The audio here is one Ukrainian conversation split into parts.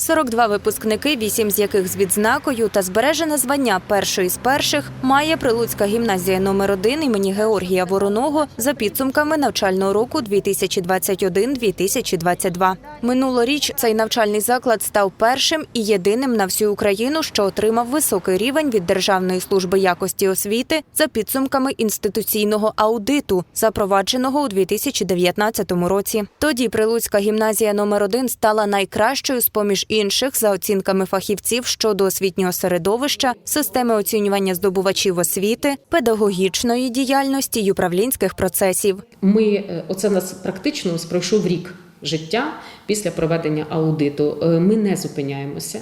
42 випускники, вісім з яких з відзнакою та збережене звання першої з перших має Прилуцька гімназія номер 1 імені Георгія Вороного за підсумками навчального року 2021-2022. Минулоріч цей навчальний заклад став першим і єдиним на всю Україну, що отримав високий рівень від Державної служби якості освіти за підсумками інституційного аудиту, запровадженого у 2019 році. Тоді Прилуцька гімназія номер 1 стала найкращою з поміж інших за оцінками фахівців щодо освітнього середовища, системи оцінювання здобувачів освіти, педагогічної діяльності й управлінських процесів. Ми е, оце нас практично ось пройшов рік життя після проведення аудиту. Е, Ми не зупиняємося,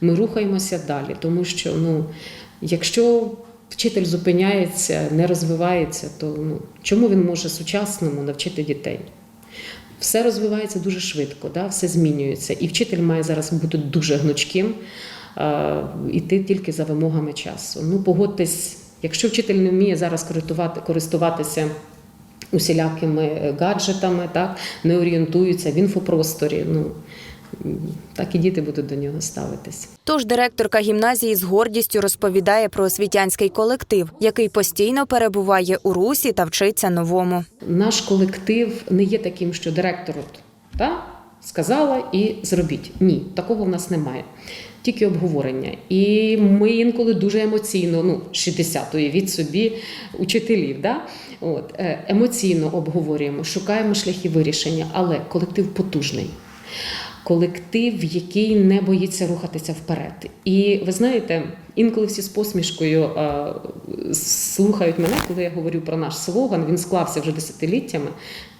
ми рухаємося далі, тому що ну, якщо вчитель зупиняється, не розвивається, то ну, чому він може сучасному навчити дітей? Все розвивається дуже швидко, да? все змінюється. І вчитель має зараз бути дуже гнучким, е, іти тільки за вимогами часу. Ну, погодьтесь, якщо вчитель не вміє зараз користувати- користуватися усілякими гаджетами, так, не орієнтується в інфопросторі, ну, так і діти будуть до нього ставитись. Тож директорка гімназії з гордістю розповідає про освітянський колектив, який постійно перебуває у русі та вчиться новому. Наш колектив не є таким, що директор от, та, сказала і зробіть. Ні, такого в нас немає. Тільки обговорення. І ми інколи дуже емоційно, ну, 60-ї від собі учителів, да? От, е, емоційно обговорюємо, шукаємо шляхи вирішення, але колектив потужний. Колектив, який не боїться рухатися вперед. І ви знаєте, інколи всі з посмішкою е, слухають мене, коли я говорю про наш слоган. Він склався вже десятиліттями.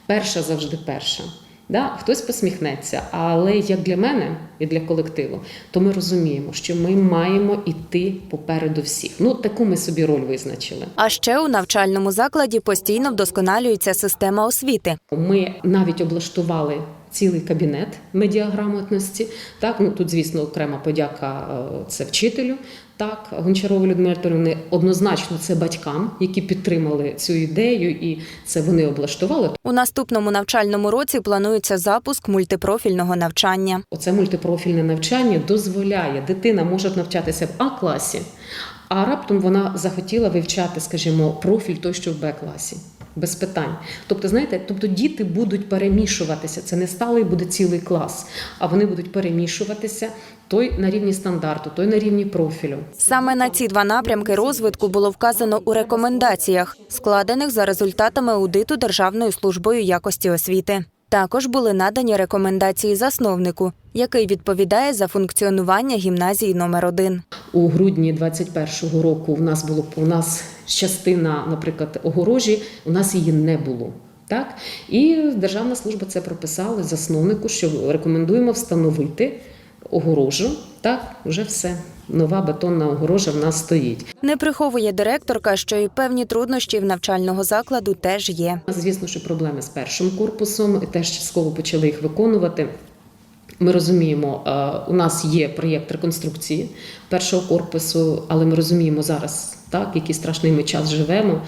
Перша завжди перша. Да? Хтось посміхнеться, але як для мене і для колективу, то ми розуміємо, що ми маємо йти попереду всіх. Ну таку ми собі роль визначили. А ще у навчальному закладі постійно вдосконалюється система освіти. Ми навіть облаштували цілий кабінет медіаграмотності. Так, ну тут, звісно, окрема подяка е, це вчителю. Так, Гончарові Людмилі Анатоліївни, однозначно це батькам, які підтримали цю ідею, і це вони облаштували. У наступному навчальному році планується запуск мультипрофільного навчання. Оце мультипрофільне навчання дозволяє, дитина може навчатися в А класі, а раптом вона захотіла вивчати, скажімо, профіль той, що в Б класі. Без питань. Тобто, знаєте, тобто діти будуть перемішуватися. Це не сталий буде цілий клас, а вони будуть перемішуватися той на рівні стандарту, той на рівні профілю. Саме на ці два напрямки розвитку було вказано у рекомендаціях, складених за результатами аудиту Державною службою якості освіти. Також були надані рекомендації засновнику, який відповідає за функціонування гімназії номер 1 У грудні 21-го року в нас було у нас частина, наприклад, огорожі, у нас її не було. Так? І Державна служба це прописала засновнику, що рекомендуємо встановити огорожу. Так, вже все. Нова бетонна огорожа в нас стоїть. Не приховує директорка, що і певні труднощі в навчального закладу теж є. Звісно, що проблеми з першим корпусом, теж частково почали їх виконувати. Ми розуміємо, е, у нас є проєкт реконструкції першого корпусу, але ми розуміємо зараз, так, який страшний ми час живемо.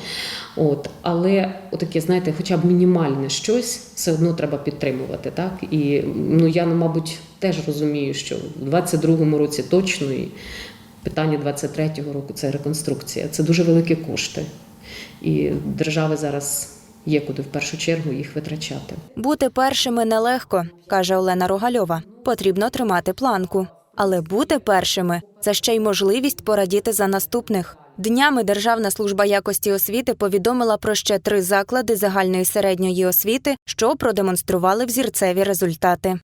От, але отаке, знаєте, хоча б мінімальне щось все одно треба підтримувати. Так? І ну, я, мабуть, теж розумію, що в 22-му році точно і питання 23-го року це реконструкція. Це дуже великі кошти. І держави зараз є куди в першу чергу їх витрачати. Бути першими нелегко, каже Олена Рогальова. Потрібно тримати планку. Але бути першими це ще й можливість порадіти за наступних. Днями Державна служба якості освіти повідомила про ще три заклади загальної середньої освіти, що продемонстрували взірцеві результати.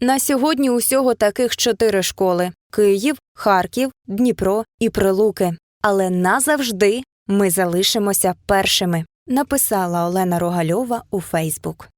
На сьогодні усього таких чотири школи: Київ, Харків, Дніпро і Прилуки. Але назавжди ми залишимося першими, написала Олена Рогальова у Фейсбук.